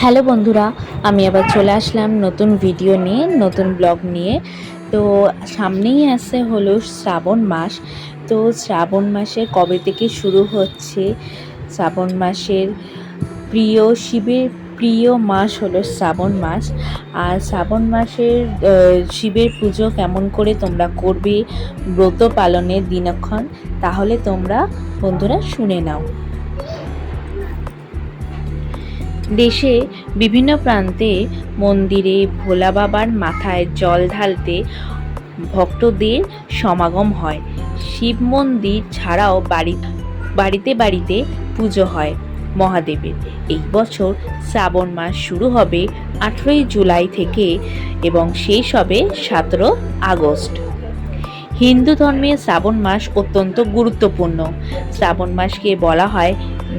Hello বন্ধুরা, আমি আবার চলে আসলাম নতুন ভিডিও নিয়ে, নতুন ব্লগ নিয়ে। তো সামনেই আছে হলো শ্রাবণ মাস। তো শ্রাবণ মাসে কবে থেকে শুরু হচ্ছে? শ্রাবণ মাসের প্রিয় শিবের প্রিয় মাস হলো শ্রাবণ মাস। আর শ্রাবণ মাসের শিবের পুজো কেমন করে তোমরা করবে ব্রত পালনের দিনক্ষণ, তাহলে তোমরা বন্ধুরা শুনে নাও। দেশে বিভিন্ন প্রান্তে মন্দিরে ভোলা বাবার মাথায় জল ঢালতে ভক্তদের সমাগম হয়। শিব মন্দির ছাড়াও বাড়ি, বাড়িতে বাড়িতে পুজো হয় মহাদেবের। এই বছর শ্রাবণ মাস শুরু হবে আঠেরোই জুলাই থেকে এবং শেষ হবে সতেরো আগস্ট। হিন্দু ধর্মে শ্রাবণ মাস অত্যন্ত গুরুত্বপূর্ণ। শ্রাবণ মাসকে বলা হয়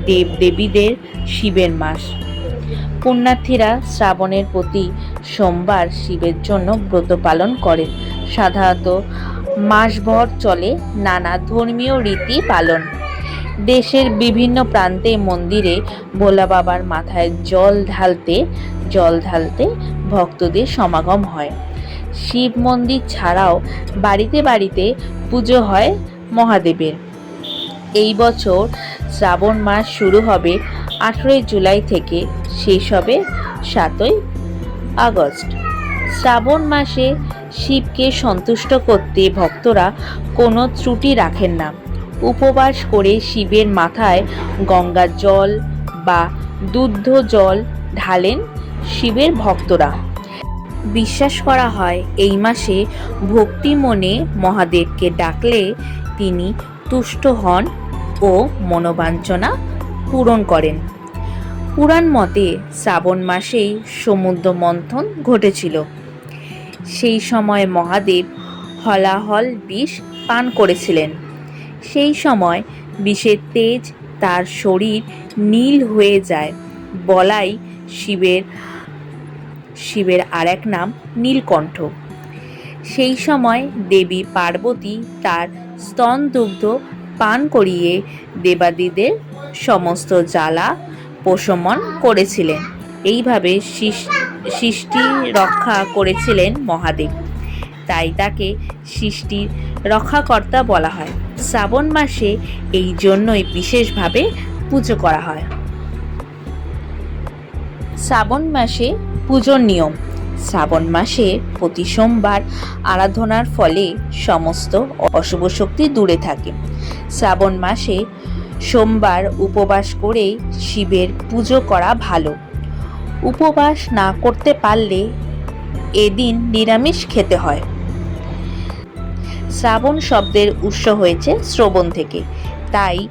দেব দেবীদের শিবের মাস। পুণ্যার্থীরা শ্রাবণের প্রতি সোমবার শিবের জন্য ব্রত পালন করেন। সাধারণত মাসভর চলে নানা ধর্মীয় রীতি পালন। দেশের বিভিন্ন প্রান্তে মন্দিরে ভোলা বাবার মাথায় জল ঢালতে জল ঢালতে ভক্তদের সমাগম হয়। শিব মন্দির ছাড়াও বাড়িতে বাড়িতে পুজো হয় মহাদেবের। এই বছর শ্রাবণ মাস শুরু হবে আঠেরোই জুলাই থেকে শেষ হবে সাতই আগস্ট। শ্রাবণ মাসে শিবকে সন্তুষ্ট করতে ভক্তরা কোনো ত্রুটি রাখেন না। উপবাস করে শিবের মাথায় গঙ্গার জল বা দুগ্ধ জল ঢালেন শিবের ভক্তরা। বিশ্বাস করা হয় এই মাসে ভক্তি মনে মহাদেবকে ডাকলে তিনি তুষ্ট হন ও মনোবাঞ্ছনা পূরণ করেন। পুরাণ মতে শ্রাবণ মাসেই সমুদ্র মন্থন ঘটেছিল। সেই সময় মহাদেব হলাহল বিষ পান করেছিলেন। সেই সময় বিষের তেজ তার শরীর নীল হয়ে যায়। বলাই শিবের শিবের আরেক নাম নীলকণ্ঠ। সেই সময় দেবী পার্বতী তার স্তন দুগ্ধ পান করিয়ে দেবাদিদের সমস্ত জ্বালা প্রশমন করেছিলেন। এইভাবে সৃষ- সৃষ্টি রক্ষা করেছিলেন মহাদেব। তাই তাকে সৃষ্টির রক্ষাকর্তা বলা হয়। শ্রাবণ মাসে এই জন্যই বিশেষভাবে পুজো করা হয়। শ্রাবণ মাসে পুজোর নিয়ম। শ্রাবণ মাসে প্রতি সোমবার আরাধনার ফলে সমস্ত অশুভ শক্তি দূরে থাকে। শ্রাবণ মাসে সোমবার উপবাস করে শিবের পুজো করা ভালো। উপবাস না করতে পারলে এদিন নিরামিষ খেতে হয়। শ্রাবণ শব্দের উৎস হয়েছে শ্রবণ থেকে। তাই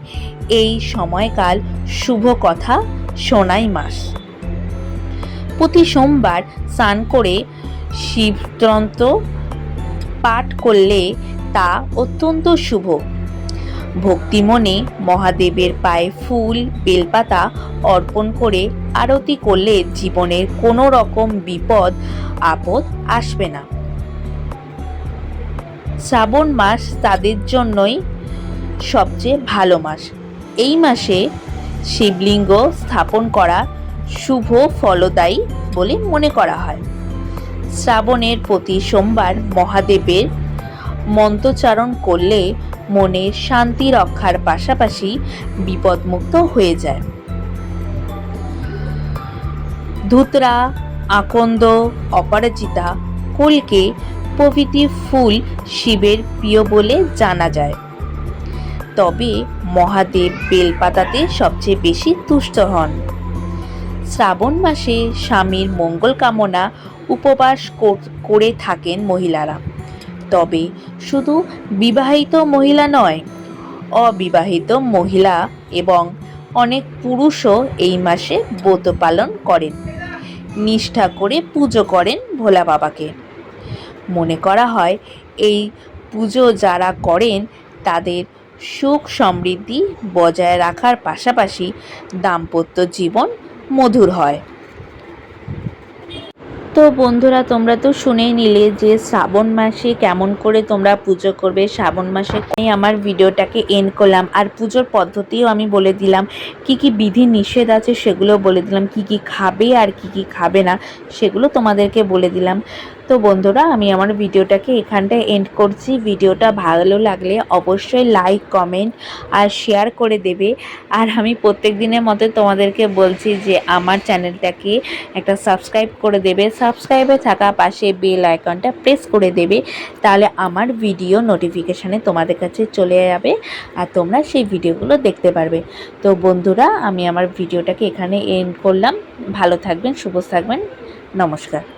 এই সময়কাল শুভ কথা শোনাই মাস। প্রতি সোমবার স্নান করে শিবতন্ত্র পাঠ করলে তা অত্যন্ত শুভ। ভক্তিমনে মহাদেবের পায়ে ফুল, বেলপাতা অর্পণ করে আরতি করলে জীবনের কোনো রকম বিপদ, আপদ আসবে না। শ্রাবণ মাস তাদের জন্যই সবচেয়ে ভালো মাস। এই মাসে শিবলিঙ্গ স্থাপন করা শুভ ফলদায়ী বলে মনে করা হয়। শ্রাবণের প্রতি সোমবার মহাদেবের মন্ত্রচারণ করলে মনে শান্তি রক্ষার পাশাপাশি বিপদমুক্ত হয়ে যায়। ধুতরা, আকন্দ, অপরাজিতা, কলকে প্রভৃতি ফুল শিবের প্রিয় বলে জানা যায়। তবে মহাদেব বেলপাতাতে সবচেয়ে বেশি তুষ্ট হন। শ্রাবণ মাসে স্বামীর মঙ্গল কামনা উপবাস করে থাকেন মহিলারা। তবে শুধু বিবাহিত মহিলা নয়, অবিবাহিত মহিলা এবং অনেক পুরুষও এই মাসে ব্রত পালন করেন। নিষ্ঠা করে পুজো করেন ভোলা বাবাকে। মনে করা হয়, এই পুজো যারা করেন, তাদের সুখ সমৃদ্ধি বজায় রাখার পাশাপাশি দাম্পত্য জীবন মধুর হয়। তো বন্ধুরা, তোমরা তো শুনেই নিলে যে শ্রাবণ মাসে কেমন করে তোমরা পুজো করবে। শ্রাবণ মাসে আমি আমার ভিডিওটাকে এন্ড করলাম। আর পুজোর পদ্ধতিও আমি বলে দিলাম। কি কি বিধি নিষেধ আছে সেগুলো বলে দিলাম। কি কি খাবে আর কি কি খাবে না সেগুলো তোমাদেরকে বলে দিলাম। তো বন্ধুরা, আমি আমার ভিডিওটাকে এখানটায় এন্ড করছি। ভিডিওটা ভালো লাগলে অবশ্যই লাইক কমেন্ট আর শেয়ার করে দেবে। আর আমি প্রত্যেক দিনের মতো তোমাদেরকে বলছি যে, আমার চ্যানেলটাকে একটা সাবস্ক্রাইব করে দেবে। সাবস্ক্রাইবে থাকা পাশে বেল আইকনটা প্রেস করে দেবে। তাহলে আমার ভিডিও নোটিফিকেশানে তোমাদের কাছে চলে যাবে আর তোমরা সেই ভিডিওগুলো দেখতে পারবে। তো বন্ধুরা, আমি আমার ভিডিওটাকে এখানে এন্ড করলাম। ভালো থাকবেন, শুভ থাকবেন। নমস্কার।